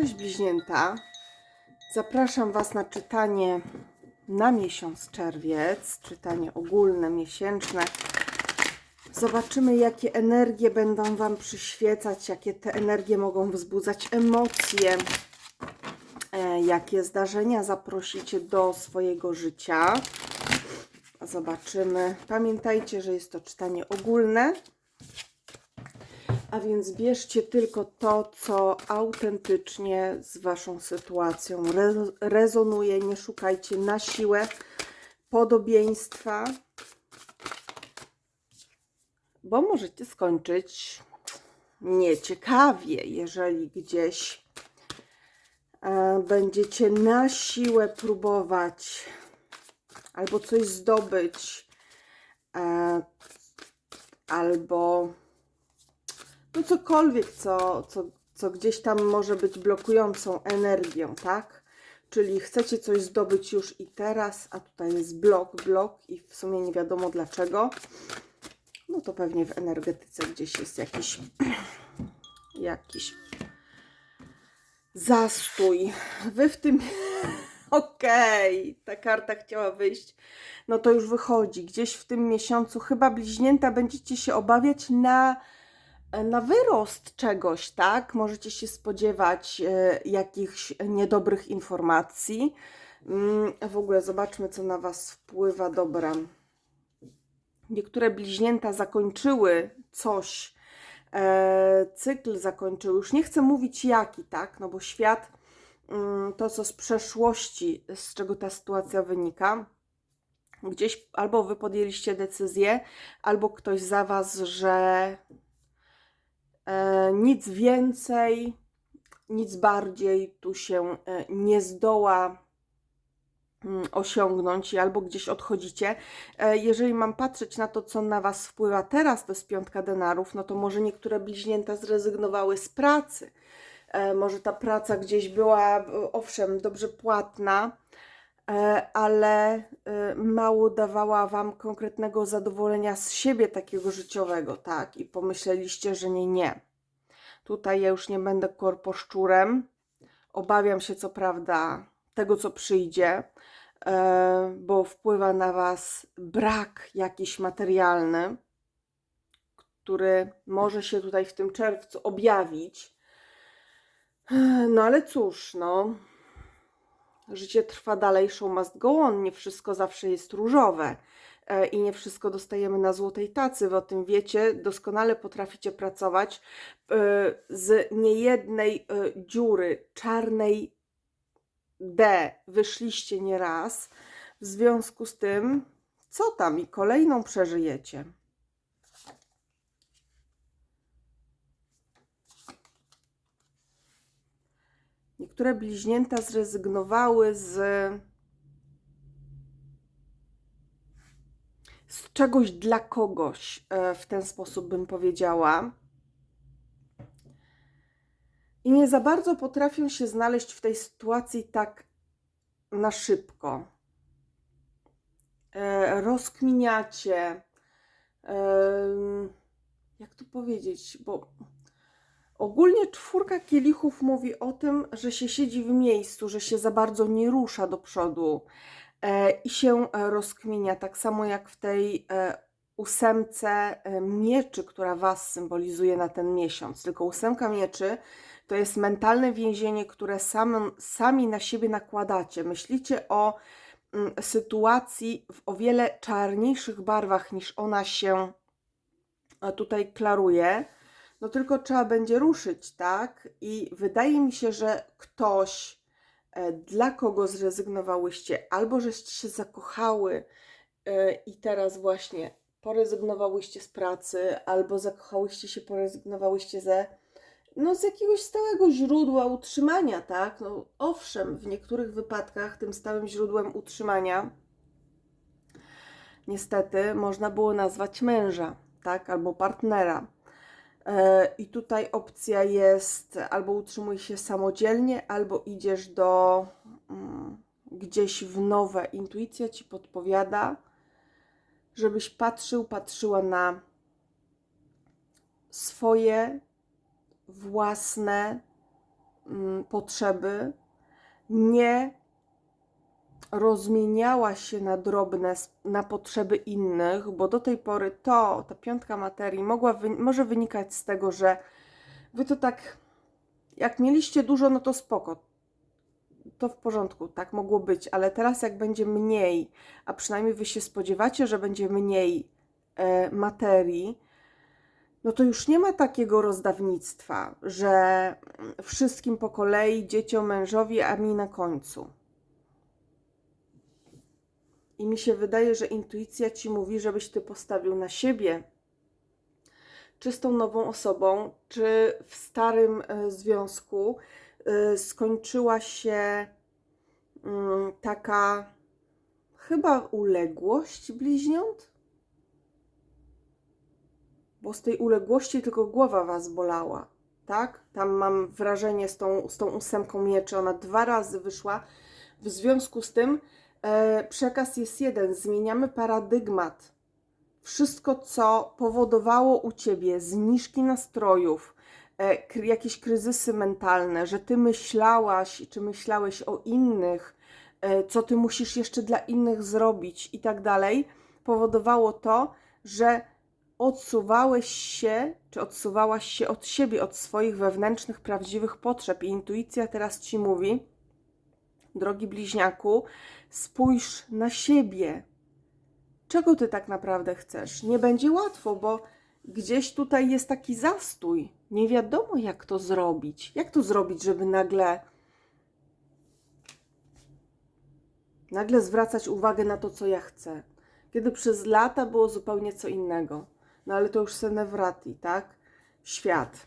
Cześć bliźnięta. Zapraszam Was na czytanie na miesiąc czerwiec, czytanie ogólne, miesięczne. Zobaczymy, jakie energie będą Wam przyświecać, jakie te energie mogą wzbudzać emocje, e, jakie zdarzenia zaprosicie do swojego życia. Zobaczymy. Pamiętajcie, że jest to czytanie ogólne. A więc bierzcie tylko to, co autentycznie z Waszą sytuacją re- rezonuje. Nie szukajcie na siłę podobieństwa, bo możecie skończyć nieciekawie, jeżeli gdzieś e, będziecie na siłę próbować albo coś zdobyć, e, albo no cokolwiek, co, co, co gdzieś tam może być blokującą energią, tak? Czyli chcecie coś zdobyć już i teraz, a tutaj jest blok, blok i w sumie nie wiadomo dlaczego. No to pewnie w energetyce gdzieś jest jakiś, jakiś zastój. Wy w tym... Okej, ta karta chciała wyjść. No to już wychodzi. Gdzieś w tym miesiącu chyba bliźnięta będziecie się obawiać na na wyrost czegoś, tak? Możecie się spodziewać e, jakichś niedobrych informacji. Mm, W ogóle zobaczmy, co na Was wpływa. Dobra. Niektóre bliźnięta zakończyły coś, e, cykl zakończyły. Już nie chcę mówić jaki, tak? No bo świat, mm, to co z przeszłości, z czego ta sytuacja wynika, gdzieś albo Wy podjęliście decyzję, albo ktoś za Was, że E, nic więcej, nic bardziej tu się e, nie zdoła mm, osiągnąć i albo gdzieś odchodzicie. E, Jeżeli mam patrzeć na to, co na Was wpływa teraz, to jest piątka denarów, no to może niektóre bliźnięta zrezygnowały z pracy. E, Może ta praca gdzieś była, e, owszem, dobrze płatna, e, ale e, mało dawała Wam konkretnego zadowolenia z siebie takiego życiowego, tak? I pomyśleliście, że nie, nie. Tutaj ja już nie będę korposzczurem. Obawiam się, co prawda, tego, co przyjdzie, e, bo wpływa na Was brak jakiś materialny, który może się tutaj w tym czerwcu objawić. No ale cóż, no. Życie trwa dalej, show must go on. Nie wszystko zawsze jest różowe e, i nie wszystko dostajemy na złotej tacy. Wy o tym wiecie, doskonale potraficie pracować e, z niejednej e, dziury czarnej D. Wyszliście nieraz. W związku z tym, co tam i kolejną przeżyjecie. Niektóre bliźnięta zrezygnowały z, z czegoś dla kogoś, e, w ten sposób bym powiedziała. I nie za bardzo potrafią się znaleźć w tej sytuacji tak na szybko. E, rozkminiacie. Jak to powiedzieć? Bo Ogólnie czwórka kielichów mówi o tym, że się siedzi w miejscu, że się za bardzo nie rusza do przodu e, i się e, rozkminia, tak samo jak w tej e, ósemce mieczy, która Was symbolizuje na ten miesiąc. Tylko ósemka mieczy to jest mentalne więzienie, które sam, sami na siebie nakładacie. Myślicie o mm, sytuacji w o wiele czarniejszych barwach niż ona się tutaj klaruje no tylko trzeba będzie ruszyć, tak? I wydaje mi się, że ktoś, e, dla kogo zrezygnowałyście, albo żeście się zakochały e, i teraz właśnie porezygnowałyście z pracy, albo zakochałyście się, porezygnowałyście ze, no z jakiegoś stałego źródła utrzymania, tak? No owszem, w niektórych wypadkach tym stałym źródłem utrzymania niestety można było nazwać męża, tak? Albo partnera. E, I tutaj opcja jest albo utrzymuj się samodzielnie, albo idziesz do mm, gdzieś w nowe. Intuicja ci podpowiada, żebyś patrzył, patrzyła na swoje własne mm, potrzeby, nie rozmieniała się na drobne, na potrzeby innych, bo do tej pory to, ta piątka materii mogła, wy, może wynikać z tego, że wy to tak, jak mieliście dużo, no to spoko, to w porządku, tak mogło być, ale teraz jak będzie mniej, a przynajmniej wy się spodziewacie, że będzie mniej e, materii, no to już nie ma takiego rozdawnictwa, że wszystkim po kolei, dzieciom, mężowi, a mi na końcu. I mi się wydaje, że intuicja ci mówi, żebyś ty postawił na siebie, czy z tą nową osobą, czy w starym e, związku e, skończyła się mm, taka chyba uległość bliźniąt? Bo z tej uległości tylko głowa was bolała, tak? Tam mam wrażenie z tą, z tą ósemką mieczy, ona dwa razy wyszła. W związku z tym przekaz jest jeden, zmieniamy paradygmat. Wszystko, co powodowało u ciebie zniżki nastrojów, e, jakieś kryzysy mentalne, że ty myślałaś czy myślałeś o innych, e, co ty musisz jeszcze dla innych zrobić i tak dalej, powodowało to, że odsuwałeś się, czy odsuwałaś się od siebie, od swoich wewnętrznych, prawdziwych potrzeb. I intuicja teraz ci mówi, drogi bliźniaku, spójrz na siebie. Czego ty tak naprawdę chcesz? Nie będzie łatwo, bo gdzieś tutaj jest taki zastój. Nie wiadomo, jak to zrobić. Jak to zrobić, żeby nagle. nagle zwracać uwagę na to, co ja chcę. Kiedy przez lata było zupełnie co innego. No ale to już senewrati, tak? Świat.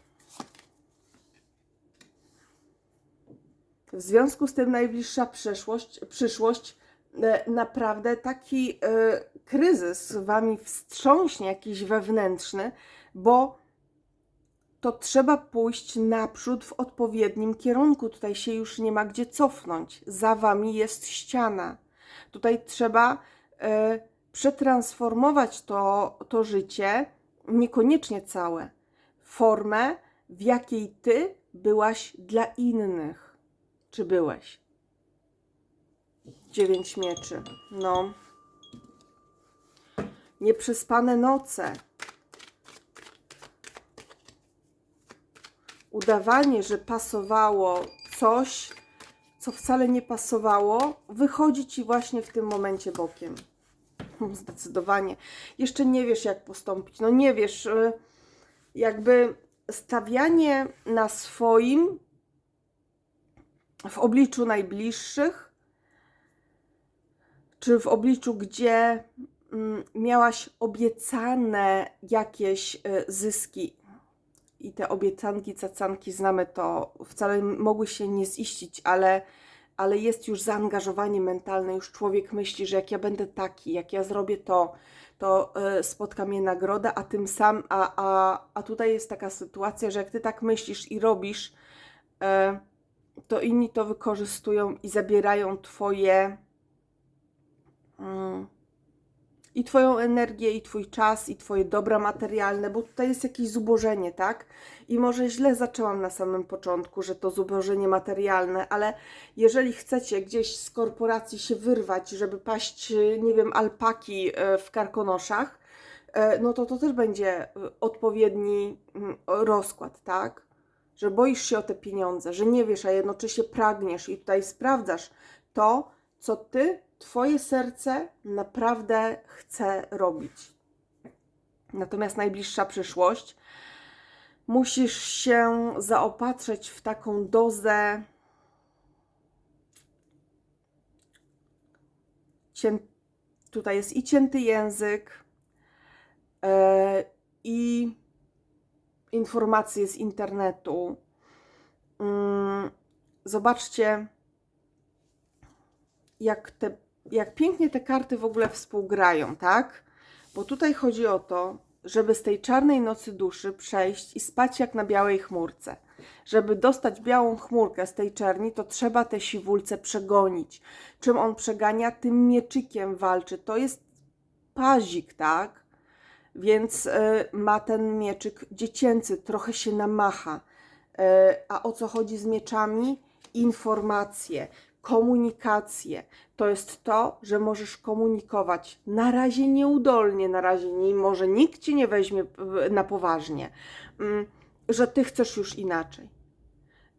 W związku z tym najbliższa przyszłość, przyszłość e, naprawdę taki e, kryzys wami wstrząśnie, jakiś wewnętrzny, bo to trzeba pójść naprzód w odpowiednim kierunku. Tutaj się już nie ma gdzie cofnąć. Za wami jest ściana. Tutaj trzeba e, przetransformować to, to życie, niekoniecznie całe, formę, w jakiej ty byłaś dla innych. Czy byłeś? Dziewięć mieczy. No. Nieprzespane noce. Udawanie, że pasowało coś, co wcale nie pasowało, wychodzi ci właśnie w tym momencie bokiem. Zdecydowanie. Jeszcze nie wiesz, jak postąpić. No nie wiesz, y, jakby stawianie na swoim w obliczu najbliższych, czy w obliczu, gdzie mm, miałaś obiecane jakieś y, zyski? I te obiecanki, cacanki, znamy to, wcale mogły się nie ziścić, ale, ale jest już zaangażowanie mentalne, już człowiek myśli, że jak ja będę taki, jak ja zrobię to, to y, spotka mnie nagroda, a tym sam, a, a, a tutaj jest taka sytuacja, że jak ty tak myślisz i robisz, y, to inni to wykorzystują i zabierają twoje mm, i twoją energię, i twój czas, i twoje dobra materialne, bo tutaj jest jakieś zubożenie, tak? I może źle zaczęłam na samym początku, że to zubożenie materialne, ale jeżeli chcecie gdzieś z korporacji się wyrwać, żeby paść, nie wiem, alpaki e, w karkonoszach, e, no to to też będzie y, odpowiedni mm, rozkład, tak? Że boisz się o te pieniądze, że nie wiesz, a jednocześnie pragniesz i tutaj sprawdzasz to, co ty, twoje serce naprawdę chce robić. Natomiast najbliższa przyszłość musisz się zaopatrzyć w taką dozę cię... tutaj jest i cięty język e, i informacje z internetu. Mm, Zobaczcie, jak, te, jak pięknie te karty w ogóle współgrają, tak? Bo tutaj chodzi o to, żeby z tej czarnej nocy duszy przejść i spać jak na białej chmurce. Żeby dostać białą chmurkę z tej czerni, to trzeba te siwulce przegonić. Czym on przegania? Tym mieczykiem walczy. To jest pazik, tak? Więc y, ma ten mieczyk dziecięcy, trochę się namacha. E, A o co chodzi z mieczami? Informacje, komunikacje. To jest to, że możesz komunikować na razie nieudolnie, na razie nie, może nikt cię nie weźmie e, na poważnie, mm, że ty chcesz już inaczej.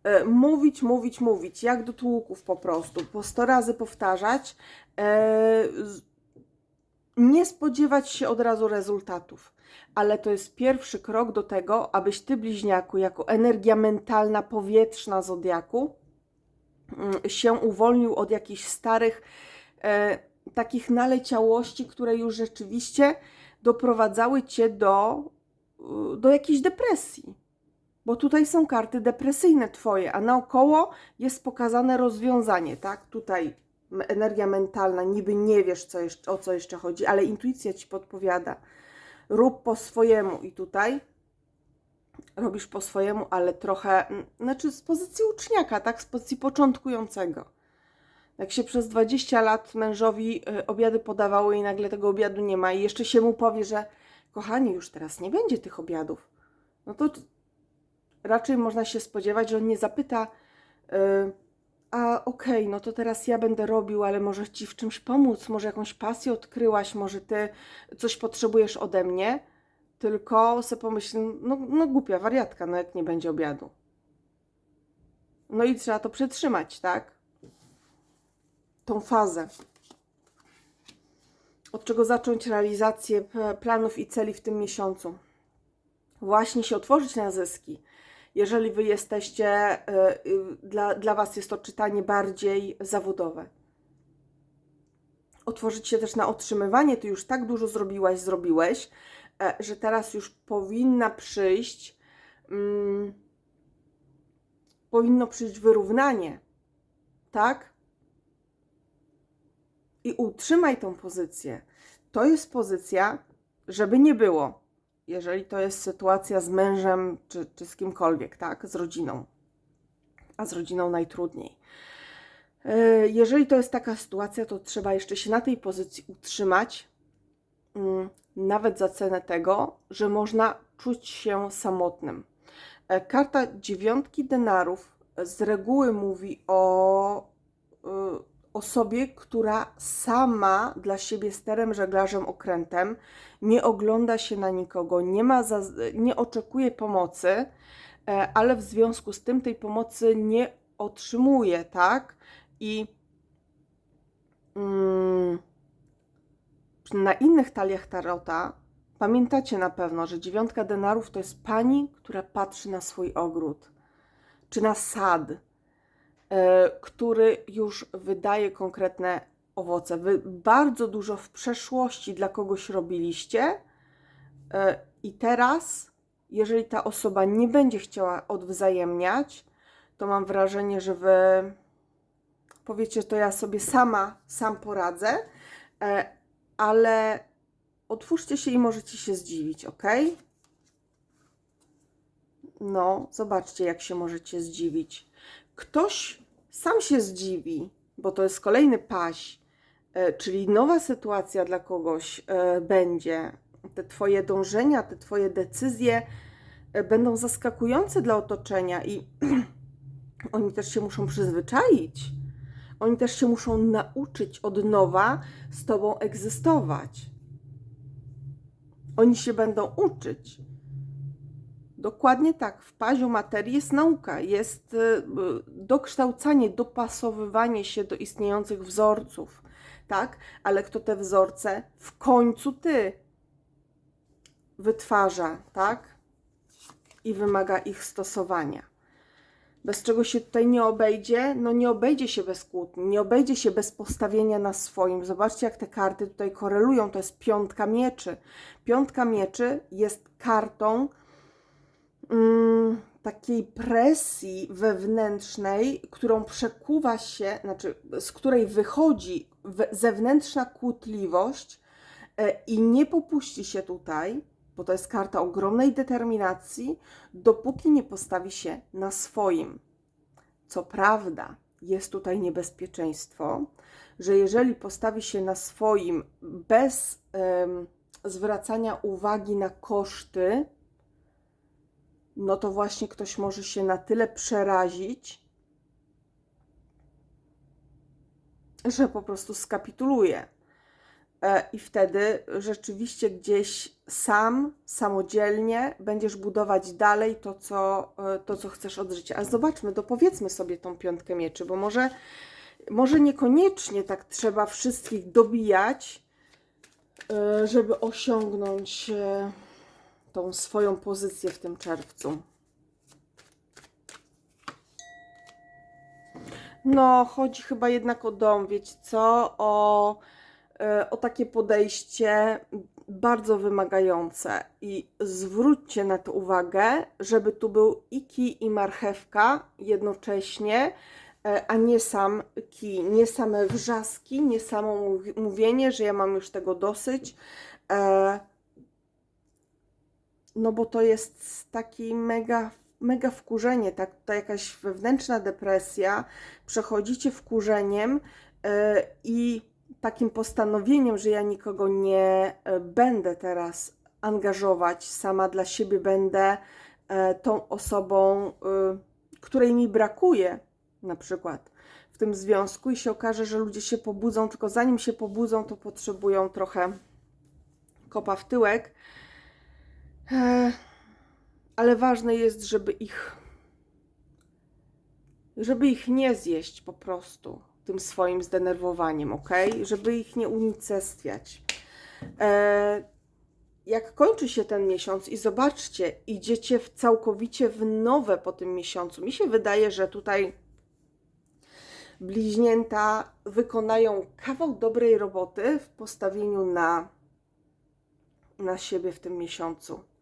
E, Mówić, mówić, mówić, jak do tłuków po prostu, po 100 razy powtarzać, e, nie spodziewać się od razu rezultatów, ale to jest pierwszy krok do tego, abyś ty, bliźniaku, jako energia mentalna, powietrzna zodiaku, mm, się uwolnił od jakichś starych e, takich naleciałości, które już rzeczywiście doprowadzały cię do, y, do jakiejś depresji. Bo tutaj są karty depresyjne twoje, a naokoło jest pokazane rozwiązanie, tak? Tutaj energia mentalna, niby nie wiesz, co jeszcze, o co jeszcze chodzi, ale intuicja ci podpowiada. Rób po swojemu i tutaj robisz po swojemu, ale trochę, znaczy z pozycji uczniaka, tak? Z pozycji początkującego. Jak się przez 20 lat mężowi y, obiady podawały i nagle tego obiadu nie ma i jeszcze się mu powie, że kochani, już teraz nie będzie tych obiadów, no to raczej można się spodziewać, że on nie zapyta, y, a okej, no to teraz ja będę robił, ale może ci w czymś pomóc, może jakąś pasję odkryłaś, może ty coś potrzebujesz ode mnie, tylko se pomyśl, no, no głupia wariatka, no jak nie będzie obiadu. No i trzeba to przetrzymać, tak? Tą fazę. Od czego zacząć realizację planów i celi w tym miesiącu? Właśnie się otworzyć na zyski. Jeżeli wy jesteście, y, y, dla, dla was jest to czytanie bardziej zawodowe. Otworzyć się też na otrzymywanie. Ty już tak dużo zrobiłaś, zrobiłeś, e, że teraz już powinna przyjść, mm, powinno przyjść wyrównanie, tak? I utrzymaj tą pozycję. To jest pozycja, żeby nie było, jeżeli to jest sytuacja z mężem czy, czy z kimkolwiek, tak? Z rodziną. A z rodziną najtrudniej. E, Jeżeli to jest taka sytuacja, to trzeba jeszcze się na tej pozycji utrzymać, mm, nawet za cenę tego, że można czuć się samotnym. E, Karta dziewiątki denarów z reguły mówi o y, osobie, która sama dla siebie sterem, żeglarzem, okrętem nie ogląda się na nikogo, nie, ma za, nie oczekuje pomocy, e, ale w związku z tym tej pomocy nie otrzymuje, tak? I mm, na innych taliach tarota pamiętacie na pewno, że dziewiątka denarów to jest pani, która patrzy na swój ogród, czy na sad, który już wydaje konkretne owoce. Wy bardzo dużo w przeszłości dla kogoś robiliście e, i teraz, jeżeli ta osoba nie będzie chciała odwzajemniać, to mam wrażenie, że wy powiecie, to ja sobie sama, sam poradzę, e, ale otwórzcie się i możecie się zdziwić, ok? No, zobaczcie, jak się możecie zdziwić. Ktoś sam się zdziwi, bo to jest kolejny paś, e, czyli nowa sytuacja dla kogoś e, będzie. Te Twoje dążenia, te Twoje decyzje e, będą zaskakujące dla otoczenia i oni też się muszą przyzwyczaić. Oni też się muszą nauczyć od nowa z Tobą egzystować. Oni się będą uczyć. Dokładnie tak. W paziu materii jest nauka, jest y, dokształcanie, dopasowywanie się do istniejących wzorców, tak? Ale kto te wzorce w końcu ty wytwarza, tak? I wymaga ich stosowania. Bez czego się tutaj nie obejdzie? No nie obejdzie się bez kłótni, nie obejdzie się bez postawienia na swoim. Zobaczcie, jak te karty tutaj korelują. To jest piątka mieczy. Piątka mieczy jest kartą mm, takiej presji wewnętrznej, którą przekuwa się, znaczy z której wychodzi zewnętrzna kłótliwość e, i nie popuści się tutaj, bo to jest karta ogromnej determinacji, dopóki nie postawi się na swoim. Co prawda, jest tutaj niebezpieczeństwo, że jeżeli postawi się na swoim bez em, zwracania uwagi na koszty, no to właśnie ktoś może się na tyle przerazić, że po prostu skapituluje. E, I wtedy rzeczywiście gdzieś sam, samodzielnie będziesz budować dalej to, co, e, to, co chcesz od życia. A zobaczmy, dopowiedzmy sobie tą piątkę mieczy, bo może, może niekoniecznie tak trzeba wszystkich dobijać, e, żeby osiągnąć tą swoją pozycję w tym czerwcu. No, chodzi chyba jednak o dom, wiecie co? O, e, o takie podejście bardzo wymagające. I zwróćcie na to uwagę, żeby tu był i kij, i marchewka jednocześnie, e, a nie sam kij, nie same wrzaski, nie samo mówi- mówienie, że ja mam już tego dosyć. No bo to jest taki mega, mega wkurzenie, tak, to jakaś wewnętrzna depresja, przechodzicie wkurzeniem e, i takim postanowieniem, że ja nikogo nie e, będę teraz angażować, sama dla siebie będę e, tą osobą, której mi brakuje, na przykład w tym związku, i się okaże, że ludzie się pobudzą, tylko zanim się pobudzą, to potrzebują trochę kopa w tyłek. E, ale ważne jest, żeby ich żeby ich nie zjeść po prostu tym swoim zdenerwowaniem, ok? Żeby ich nie unicestwiać. E, jak kończy się ten miesiąc i zobaczcie, idziecie w całkowicie w nowe po tym miesiącu. Mi się wydaje, że tutaj bliźnięta wykonają kawał dobrej roboty w postawieniu na, na siebie w tym miesiącu.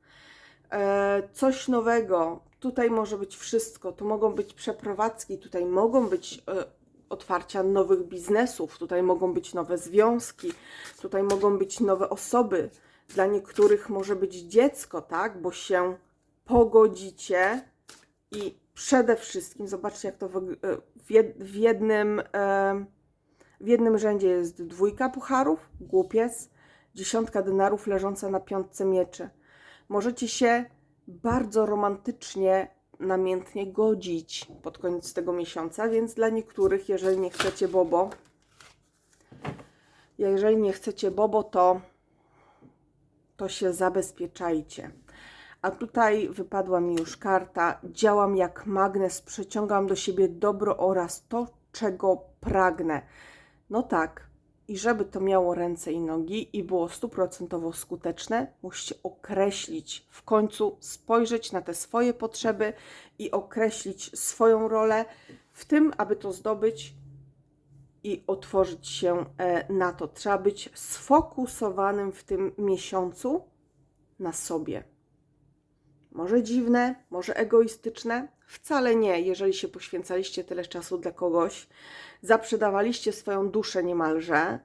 E, coś nowego. Tutaj może być wszystko. Tu mogą być przeprowadzki, tutaj mogą być e, otwarcia nowych biznesów, tutaj mogą być nowe związki, tutaj mogą być nowe osoby. Dla niektórych może być dziecko, tak? Bo się pogodzicie i przede wszystkim, zobaczcie, jak to e, w, w jednym. E, w jednym rzędzie jest dwójka pucharów, głupiec, dziesiątka denarów leżąca na piątce mieczy możecie się bardzo romantycznie, namiętnie godzić pod koniec tego miesiąca, więc dla niektórych, jeżeli nie chcecie bobo, jeżeli nie chcecie bobo, to, to się zabezpieczajcie. A tutaj wypadła mi już karta. Działam jak magnes, przyciągam do siebie dobro oraz to, czego pragnę. No tak, i żeby to miało ręce i nogi i było stuprocentowo skuteczne, musicie określić, w końcu spojrzeć na te swoje potrzeby i określić swoją rolę w tym, aby to zdobyć i otworzyć się e, na to. Trzeba być sfokusowanym w tym miesiącu na sobie. Może dziwne, może egoistyczne? Wcale nie, jeżeli się poświęcaliście tyle czasu dla kogoś, zaprzedawaliście swoją duszę niemalże,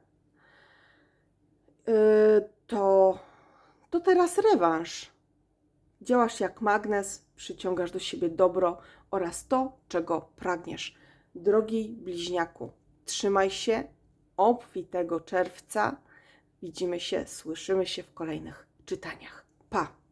yy, to, to teraz rewanż. Działasz jak magnes, przyciągasz do siebie dobro oraz to, czego pragniesz. Drogi bliźniaku, trzymaj się obfitego czerwca. Widzimy się, słyszymy się w kolejnych czytaniach. Pa!